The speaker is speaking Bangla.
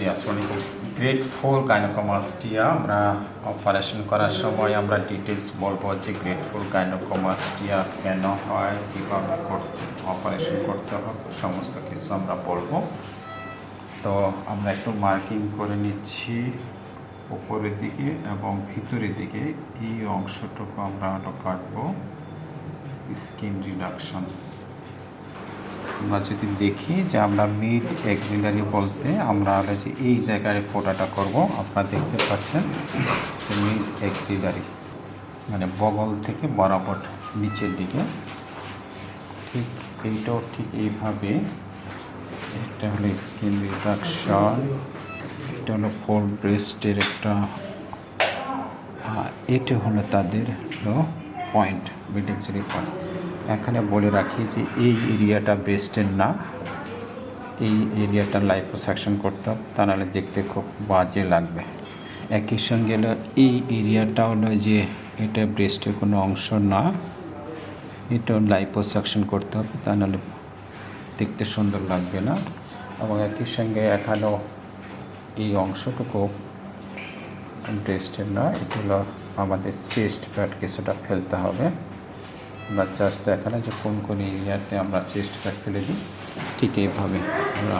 জি আসলে গ্রেড ফোর গাইনোকোমাস্টিয়া আমরা অপারেশন করার সময় আমরা ডিটেলস বলব যে গ্রেড ফোর গাইনোকোমাস্টিয়া কেন হয়, কীভাবে অপারেশন করতে হবে, সমস্ত কিছু আমরা বলব। তো আমরা একটু মার্কিং করে নিচ্ছি উপরের দিকে এবং ভিতরের দিকে। এই অংশটুকু আমরা কাটবো। স্কিন রিডাকশন আমরা যদি দেখি যে আমরা মিড এক্সিলারি বলতে আমরা যে এই জায়গায় ফোটাটা করব আপনারা দেখতে পাচ্ছেন যে মিড এক্সিলারি মানে বগল থেকে বরাবর নিচের দিকে। ঠিক এইটাও ঠিক এইভাবে। একটা হলো স্কিন রিডাকশন এটা হলো ফোর ব্রেস্টের একটা হ্যাঁ, এটা হলো তাদের হলো পয়েন্ট মিড এক্সিলারি পয়েন্ট এখানে বলে রাখি যে এই এরিয়াটা ব্রেস্টের না। এই এরিয়াটা লাইপোসাকশন করতে হবে, তা নাহলে দেখতে খুব বাজে লাগবে। একই সঙ্গে হলো এই এরিয়াটা হলো যে এটা ব্রেস্টের কোনো অংশ না এটা লাইপোসাকশন করতে হবে, তা নাহলে দেখতে সুন্দর লাগবে না। এবং একই সঙ্গে এখানেও এই অংশটুকু ব্রেস্টের না এগুলো আমাদের চেস্ট প্যাড কিছুটা ফেলতে হবে। আমরা জাস্ট দেখালে যে কোন কোন এরিয়াতে আমরা চেস্ট প্যাড ফেলে দিই। ঠিক এইভাবে আমরা